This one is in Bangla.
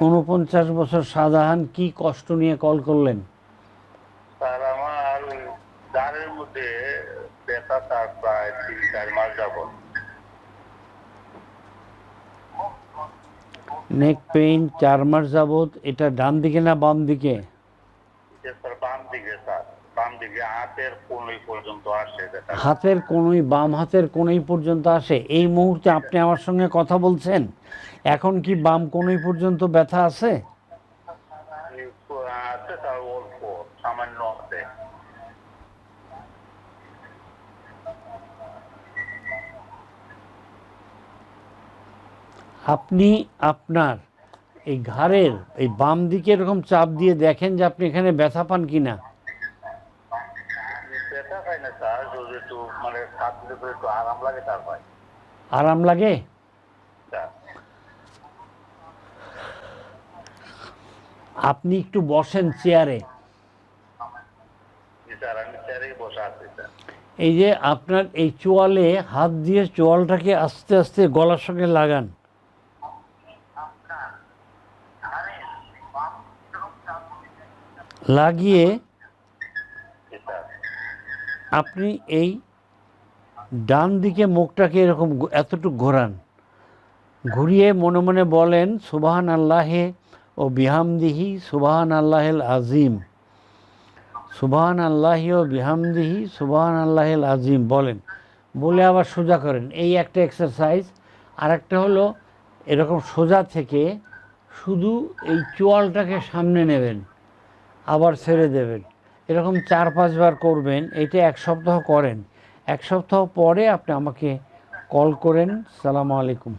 উনপঞ্চাশ বছর শাহজাহান কি কষ্ট নিয়ে কল করলেন? স্যার আমার দাঁড়ের মধ্যে ব্যথা তার প্রায় তিন চার মাস যাবত নেক পেইন চার মাস যাবত এটা ডান দিকে না বাম দিকে? স্যার বাম দিকে স্যার। বাম দিকে হাতের কোনই পর্যন্ত আসে হাতের কোনোই বাম হাতের কোনোই পর্যন্ত আসে। এই মুহূর্তে আপনি আমার সঙ্গে কথা বলছেন? এখন কি বাম কোনোই পর্যন্ত ব্যথা আছে? আপনি আপনার এই ঘাড়ের এই বাম দিকে এরকম চাপ দিয়ে দেখেন যে আপনি এখানে ব্যথা পান কি না ব্যথা পাই না স্যার যদি একটু মানে করে একটু আরাম লাগে তার পাই আরাম লাগে? আপনি একটু বসেন চেয়ারে। এই যে আপনার এই চোয়ালে হাত দিয়ে চোয়ালটাকে আস্তে আস্তে গলার সঙ্গে লাগান। লাগিয়ে আপনি এই ডান দিকে মুখটাকে এরকম এতটুকু ঘোরান। ঘুরিয়ে মনে মনে বলেন সুবাহান আল্লাহে ও বিহামদিহি সুবাহান আল্লাহেল আজিম সুবাহান আল্লাহি ও বিহামদিহি সুবাহান আল্লাহেল আজিম বলেন। বলে আবার সোজা করেন। এই একটা এক্সারসাইজ আর একটা হলো, এরকম সোজা থেকে শুধু এই চোয়ালটাকে সামনে নেবেন, আবার ছেড়ে দেবেন। এরকম চার, পাঁচবার করবেন, এটা এক সপ্তাহ করেন। এক সপ্তাহ পরে আপনি আমাকে কল করেন। সালামু আলাইকুম।